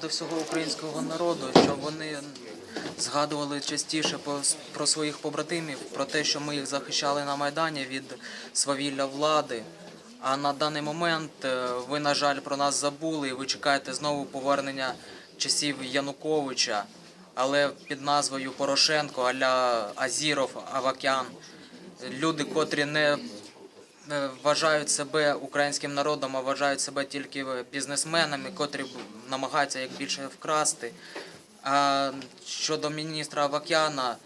До всього українського народу, щоб вони згадували частіше про своїх побратимів, про те, що ми їх захищали на Майдані від свавілля влади. А на даний момент е, ви, на жаль, про нас забули, і ви чекаєте знову повернення часів Януковича, але під назвою Порошенко, аля Азіров, Авакян. Люди, котрі не вважають себе українським народом, а вважають себе тільки бізнесменами, котрі намагаються як більше вкрасти. А щодо міністра Авакяна,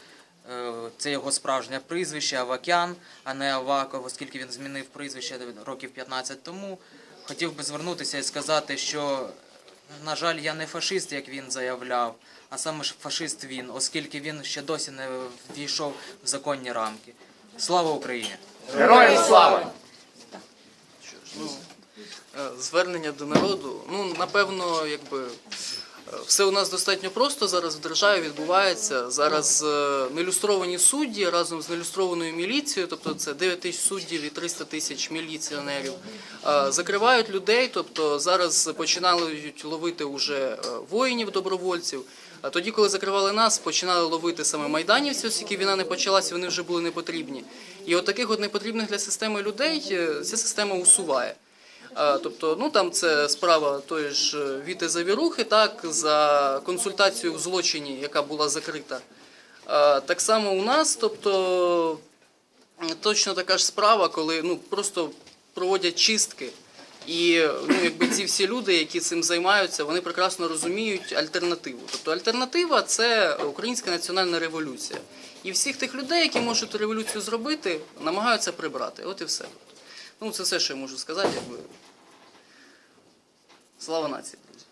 е, це його справжнє прізвище Авакян, а не Аваков, оскільки він змінив прізвище років 15 тому. Хотів би звернутися і сказати, що, на жаль, я не фашист, як він заявляв, а саме ж фашист він, оскільки він ще досі не ввійшов в законні рамки. Слава Україні! Героям слава! Е, звернення до народу. Ну, напевно, якби е, все у нас достатньо просто зараз в державі відбувається. Зараз е, нелюстровані судді разом з нелюстрованою міліцією, тобто це 9 тисяч суддів і 300 тисяч міліціонерів, закривають людей. Тобто зараз починають ловити уже воїнів добровольців. А тоді, коли закривали нас, починали ловити саме майданівців, оскільки війна не почалася, вони вже були не потрібні. І от таких от непотрібних для системи людей ця система усуває. А, Тобто, ну там це справа тої ж е, Віти Завірухи, так, за консультацію в злочині, яка була закрита. Так само у нас, тобто точно така ж справа, коли ну, просто проводять чистки. І ну, якби ці всі люди, які цим займаються, вони прекрасно розуміють альтернативу. Тобто альтернатива це українська національна революція. І всіх тих людей, які можуть революцію зробити, намагаються прибрати. От і все. Ну, це все, що я можу сказати. Якби. Слава нації, друзі!